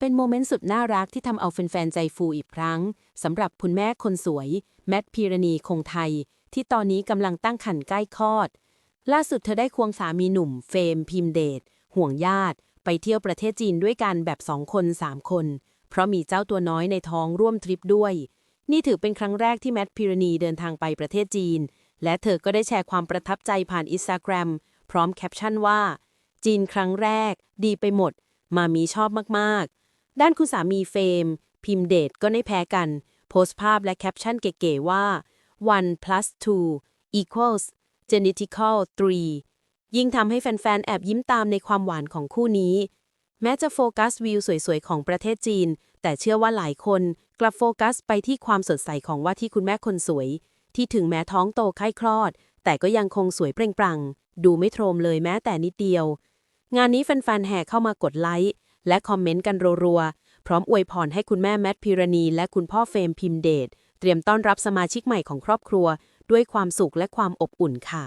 เป็นโมเมนต์สุดน่ารักที่ทำเอาแฟนๆใจฟูอีกครั้งสำหรับคุณแม่คนสวย แมทพีรณีคงไทย ที่ตอนนี้กำลังตั้งครรภ์ใกล้คลอด ล่าสุดเธอได้ควงสามีหนุ่ม เฟมพิมเดชห่วงญาติ ไปเที่ยวประเทศจีนด้วยกันแบบสองคนสามคน เพราะมีเจ้าตัวน้อยในท้องร่วมทริปด้วย นี่ถือเป็นครั้งแรกที่แมทพีรณีเดินทางไปประเทศจีน และเธอก็ได้แชร์ความประทับใจผ่านอินสตาแกรมพร้อมแคปชั่นว่า จีนครั้งแรก ดีไปหมด มามีชอบมากๆ ด้านคุณสามีเฟม พิมเดชก็ไม่แพ้กัน โพสต์ภาพและแคปชั่นเก๋ๆว่า one plus two equals genetical three ยิ่งทำให้แฟนๆ แอบยิ้มตามในความหวานของคู่นี้ แม้จะโฟกัสวิวสวยๆ ของประเทศจีน แต่เชื่อว่าหลายคนกลับโฟกัสไปที่ความสดใสของว่าที่คุณแม่คนสวย ที่ถึงแม้ท้องโตไข้คลอด แต่ก็ยังคงสวยเปล่งปลั่ง ดูไม่โทรมเลยแม้แต่นิดเดียว งานนี้แฟนๆ แห่เข้ามากดไลค์ และคอมเมนต์กันรัวๆ พร้อมอวยพรให้คุณแม่แมทพิรณี และคุณพ่อเฟรมพิมเดช เตรียมต้อนรับสมาชิกใหม่ของครอบครัว ด้วยความสุขและความอบอุ่นค่ะ